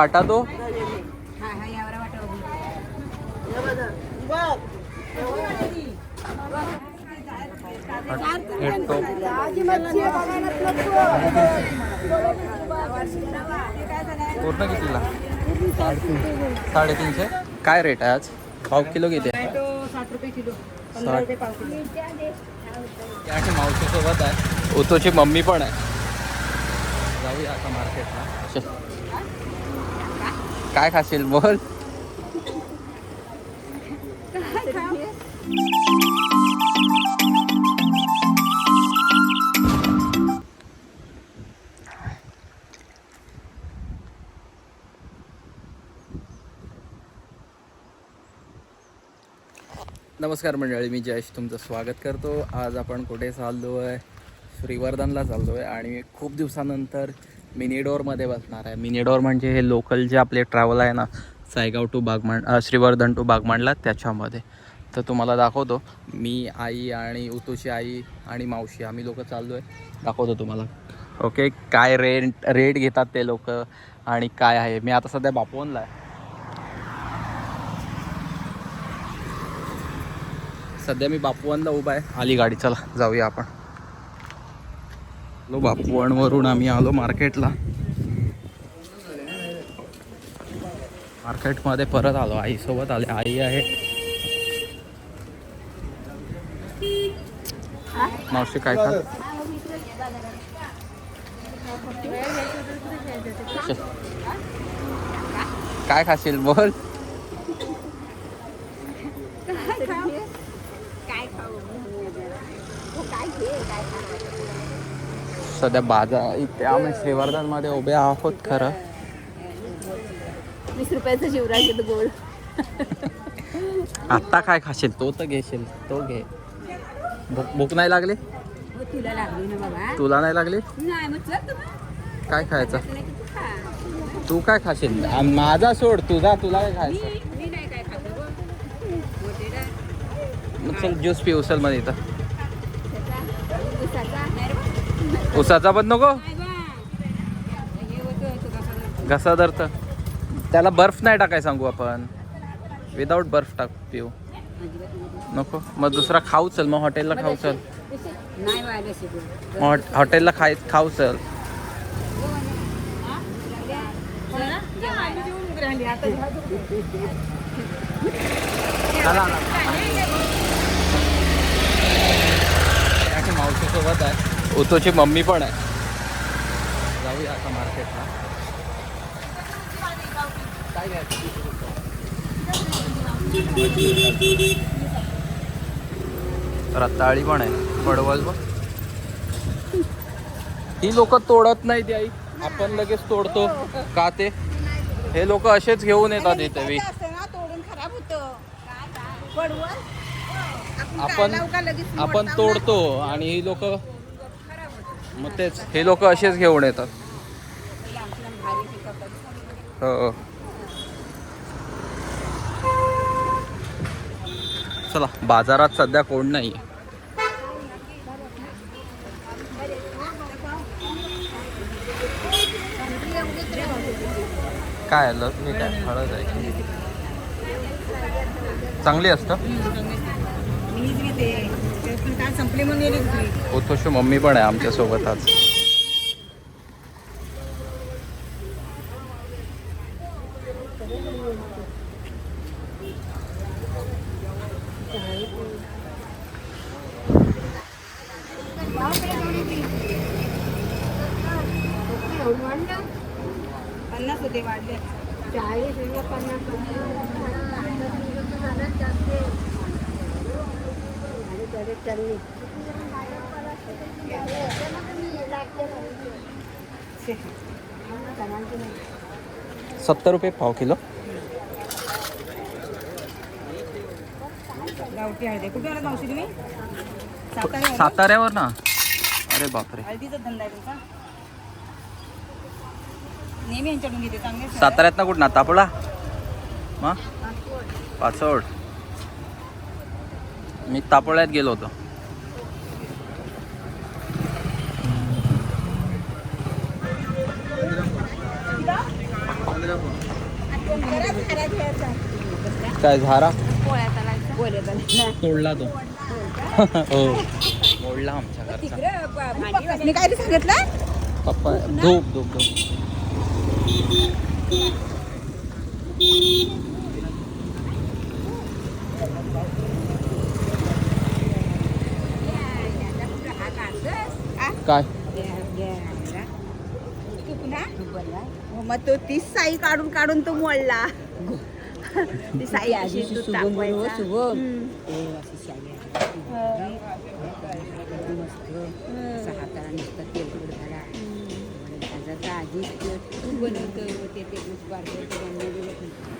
वाटा तो? हा हा यावरा वाटा भेटतो पूर्ण कितीला? साडेतीनशे. काय रेट आहे आज? पाव किलो किती आहे? मावशी सोबत आहे. उतोची मम्मी पण आहे. जाऊया आता मार्केटला काय खाशील बोल. नमस्कार मंडळी मी जयेश तुमचं स्वागत करतो. आज आपण कुठे चाललो आहे श्रीवर्धनला चाललो आहे आणि खूप दिवसानंतर मिनीडोरमध्ये बसणार आहे. मिनीडोर म्हणजे हे लोकल जे आपले ट्रॅव्हल आहे ना सायगाव टू बागमांड श्रीवर्धन टू बागमांडला त्याच्यामध्ये. तर तुम्हाला दाखवतो. मी आई आणि उतुशी आई आणि मावशी आम्ही लोक चाललो आहे दाखवतो तुम्हाला. ओके काय रेंट रेट घेतात ते लोक आणि काय आहे. मी आता सध्या बापवनला आहे. सध्या मी बापवनला उभा आहे. आली गाडी चला जाऊया आपण. आलो बापवनवरून आम्ही आलो मार्केटला. मार्केटमध्ये परत आलो. आईसोबत आले. आई आहे. मावशी काय खा काय खाशील? बोल काय खाऊ तू काय घे काय सध्या बाजार इथे आम्ही श्रीवर्धनमध्ये उभे आहोत खरं. वीस रुपयाचं शिवराज येतो गोड. आत्ता काय खाशील? तो तर घेशील. तो घे. भूक भूक नाही लागली? हो तुला लागली ना बाबा. तुला नाही लागली? नाही मग काय खायचं? तू काय खाशील? आ, माझा सोड तुझा तुला काय खायचं? मी मी नाही काय खातो गो मोठेला मग चल ज्यूस पिऊ चलमध्ये इथं. त्याचा उसाचा. नाही रे बा. उसाचा पण नको? घसा धरत. त्याला बर्फ नाही टाकाय सांगू आपण. विदाऊट बर्फ टाक पिऊ. नको. मग दुसरा खाऊ चल. मग हॉटेलला खाऊ चल. मग हॉटेलला खाय खाऊ चल. चला. मावशी सोबत आहे. उतोची मम्मी पण आहे. जाऊया आता मार्केटला. काय घ्यायचं? रताळी पण आहे. पडवल बघ. ही लोक तोडत नाही ती आई. आपण लगेच तोडतो. का ते? हे लोक असेच घेऊन येतात इथे वी तोडून खराब होतं. पडवल? आपण आपण तोडतो आणि ही लोक मग तेच हे लोक असेच घेऊन येतात. हो, हो चला बाजारात सध्या कोण नाही काय आलं? मी काय हळद आहे चांगली असतं? मीच घेते म्हणून मम्मी पण आहे आमच्यासोबत आज पन्नास होते वाढले चाळीस म्हणजे पन्नास सत्तर रुपये पाव किलो. गावठी हळदी कुठे आला मावशी तुम्ही? सातारा साताऱ्यावर ना? अरे बापरे. हळदीचा धंदा आहे तुमचा? नेहमी यांच्याकडून घेते चांगले. साताऱ्यात ना कुठं? ना तापडा मग पाचोड. मी तापोळ्यात गेलो होतो. काय झारा. तोडला तो. हो. मोडला आमच्या घरचा. काय सांगितलं? पप्पा धूप धूप धूप. काय? मग तो ती साई काढून काढून तो मोडला. ती साई अशी.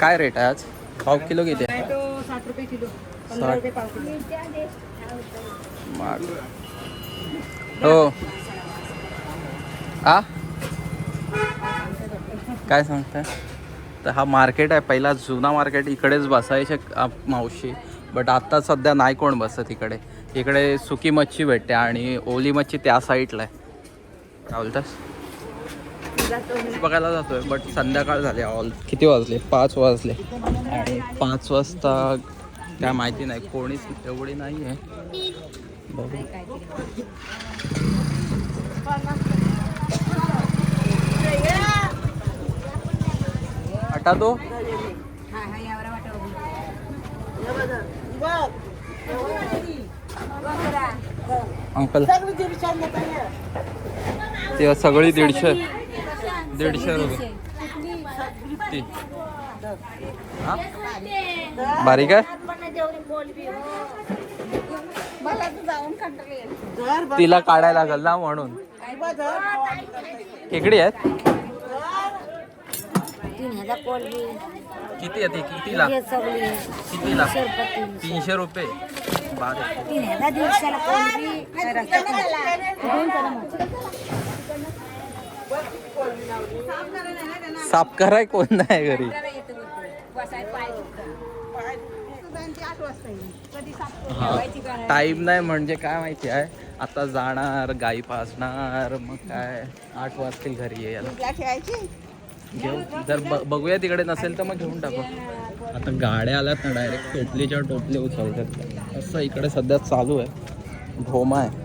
काय रेट आहे आज? पाव किलो किती आहे? तो साठ रुपये किलो. पंधरा साठ. रुपये पाव किलो. हो. आ? काय सांगताय? तर हा मार्केट आहे पहिला जुना मार्केट इकडेच बसायचे मावशी. बट आत्ता सध्या नाही कोण बसत इकडे. इकडे सुकी मच्छी भेटते आणि ओली मच्छी त्या साईडला आहे. काय बोलतास? बघायला जातोय बट संध्याकाळ झाली ऑल किती वाजले? पाच वाजले. आणि पाच वाजता काय माहिती नाही कोणीच एवढी नाही आहे हटा दो अंकल. ते सगळी दीडशे दीडशे रुपये. ती. बारीक आहे? मला तर जाऊन कंटाळा येईल. तिला काढायला लागल ना म्हणून. खेकडी आहेत? तीन हजार कोलबी किती आहे ती कितीला? हे सगळी. कितीला? रुपये. तीनशे. रुपये. तीन हजार साफ कराय कोण नाही घरी? तुझ्यांची आठ वाजता येईल. हा. टाईम नाही. म्हणजे काय माहिती आहे? आता जाणार गाई पाजणार मग काय? आठ वाजतील घरी यायला. घेऊ. जर ब- बघूया तिकडे नसेल तर मग घेऊन टाकू. आता गाड्या आल्यात ना डायरेक्ट टोपलीच्या टोपली उचलतात. असं इकडे सध्या चालू आहे. भोमा आहे.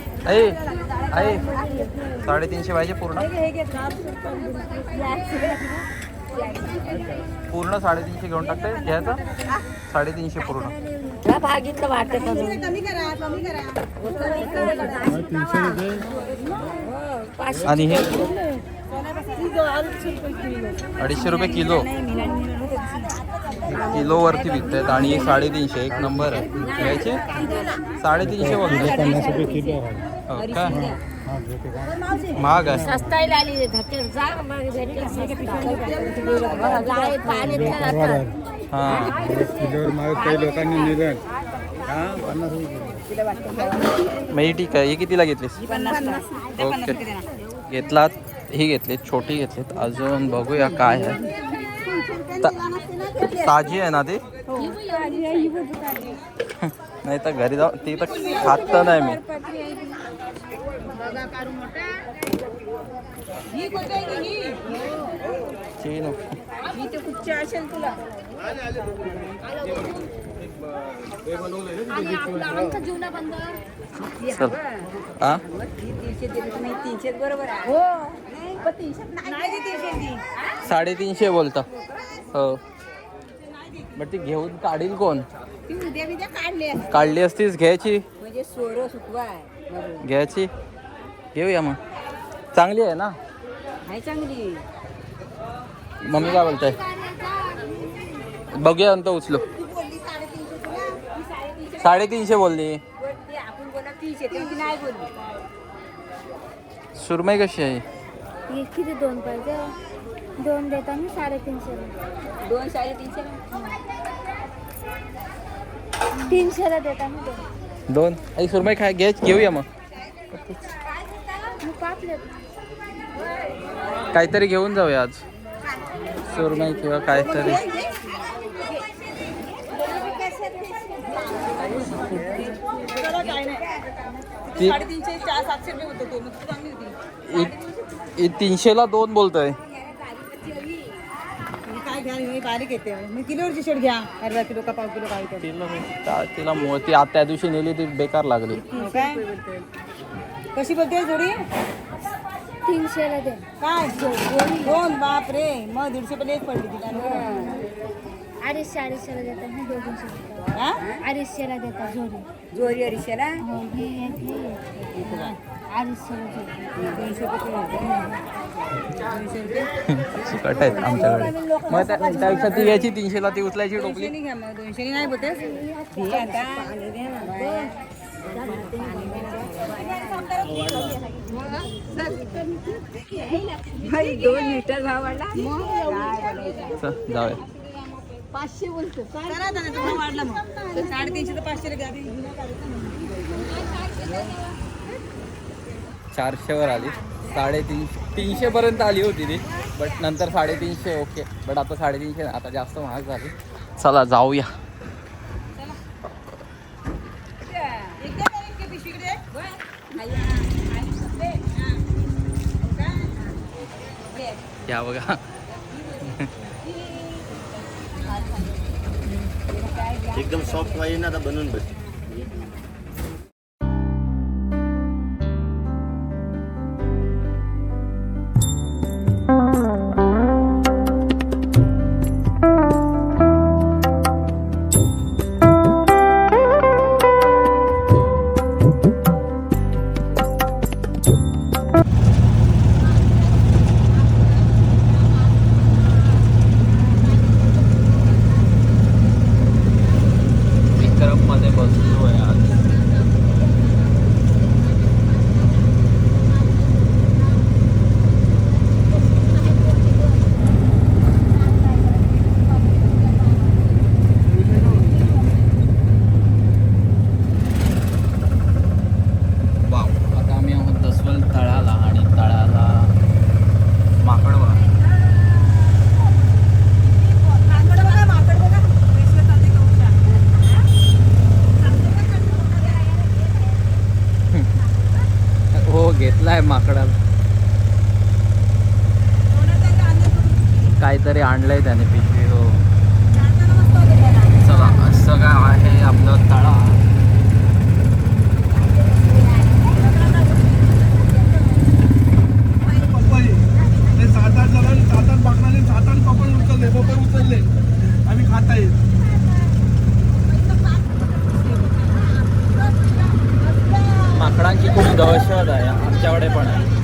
आहे आहे साडेतीनशे पाहिजे पूर्ण. पूर्ण साडेतीनशे घेऊन टाकते घ्यायचं? साडेतीनशे पूर्ण. भागितलं वाटत आणि हे? अडीचशे रुपये किलो. किलो वरती विकतात आणि हे साडेतीनशे एक नंबर आहे. घ्यायचे? साडेतीनशे बोलते हो महाग आहे सस्ताईला आली धक्के जा मग भेटेल लाइट पाणी जातात हां किलोवर मागे काही लोकांनी हा. पन्नास ही ठीक आहे. ही कितीला घेतलीस? ओके. घेतलात. ही घेतली छोटी घेतलीत. अजून बघूया काय आहे. ताजी आहे ना ती? नाही तर घरी जाऊ ती तर खात तर नाही मी. असेल तुला. हा. साडेतीनशे बोलता. हो. बट ती घेऊन काढील कोण? काढली असते. काढली असतीस घ्यायची. म्हणजे घ्यायची. घेऊया मग. चांगली आहे ना? आहे चांगली. मम्मी काय बोलताय? बघूया नंतर उचलो. साडेतीनशे बोलली. सुरमई कशी आहे? किती दोन पाहिजे? दोन देताना साडेतीनशे. दोन साडेतीनशे तीनशेला देताना दोन. दोन. आई सुरमई काय घे घेऊया मग. काहीतरी घेऊन जाऊया आज. सुरमई किंवा काहीतरी. तीनशेला दोन बोलतोय. घ्या अर्धा किलो का पाव किलो काय तिला ता- तिला मो ती आज त्या दिवशी नेली ती बेकार लागली. हो कशी बोलते जोडी? तीनशेला दे. काय? दोन बाप रे. मग दीडशे पण एक पडली तिला. अडीचशे अडीचशेला दोघींशे देतात हा? अडीचशेला देतात जोडी. जोरी अडीचशेला हो हे हे सुकट आहेत आमच्याकडे. मग त्यापेक्षा ती याची तीनशेला ती उचलायची टोपली. दोनशे घ्या मग. दोनशे नाही आता. दोन लिटर भाव वाढला. चल, जाऊया. त्याने भाव वाढला मग. साडेतीनशे तर पाचशे चारशेवर आली. साडेतीनशे तीनशे पर्यंत आली होती ती बट नंतर साडेतीनशे ओके बट आता साडेतीनशे आता जास्त महाग झाली. चला जाऊया. या बघा. एकदम सॉफ्ट पाहिजे आता बनवून बस 것 같아요. आणलंय त्याने पिशवी हो. चला असं काय आहे आपलं तळा. ते सात आठ जणांनी सात आठ बाकरांनी सात आठ पपड उचलले पपड उचलले. आम्ही खाता येईल माकडांची खूप दहशत आहे आमच्याकडे पण आहे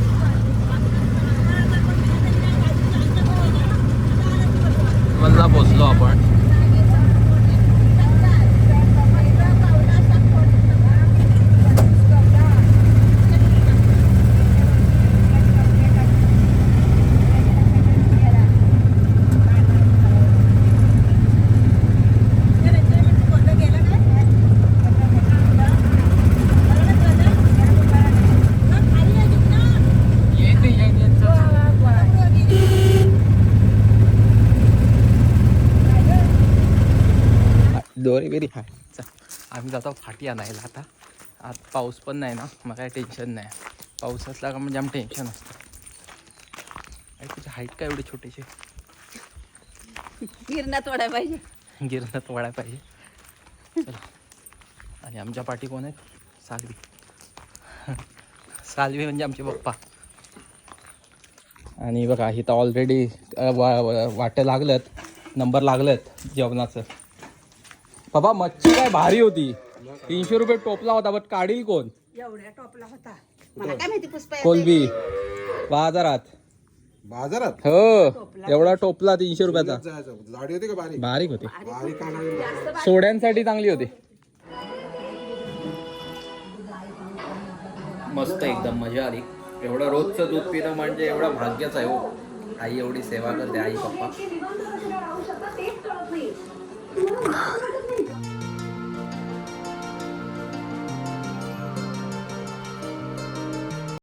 मधला पोचलो आपण येते येते दोरी बिरी हाय चल आम्ही जातो फाटी आणायला आता. आज पाऊस पण नाही ना मग काही टेन्शन नाही. पाऊस असला का म्हणजे आम टेन्शन असतं. तुझी हाईट काय एवढी छोटीशी? गिरणात वाढायला पाहिजे. गिरणात वाढाय पाहिजे. चला. आणि आमच्या पाठी कोण आहेत? सालवी. सालवी म्हणजे आमचे पप्पा. आणि बघा इथं ऑलरेडी वाटे लागलेत नंबर लागलेत जेवणाचं. बाबा मच्छी काय भारी होती. तीनशे रुपये टोपला होता बट काढील कोण? एवढ्या टॉपला होता. मला काय माहिती पुष्पा कोलबी. बाजारात. बाजारात? हो. एवढा टोपला तीनशे रुपयाचा. जायचं जाडी होती का बारीक बारीक होती. बारीक आणावी सोड्यांसाठी चांगली होती. मस्त एकदम मजा आली. एवढं रोजचं दूध पिणं म्हणजे एवढं भाग्यच आहे हो. आई एवढी सेवा करते आई पप्पा.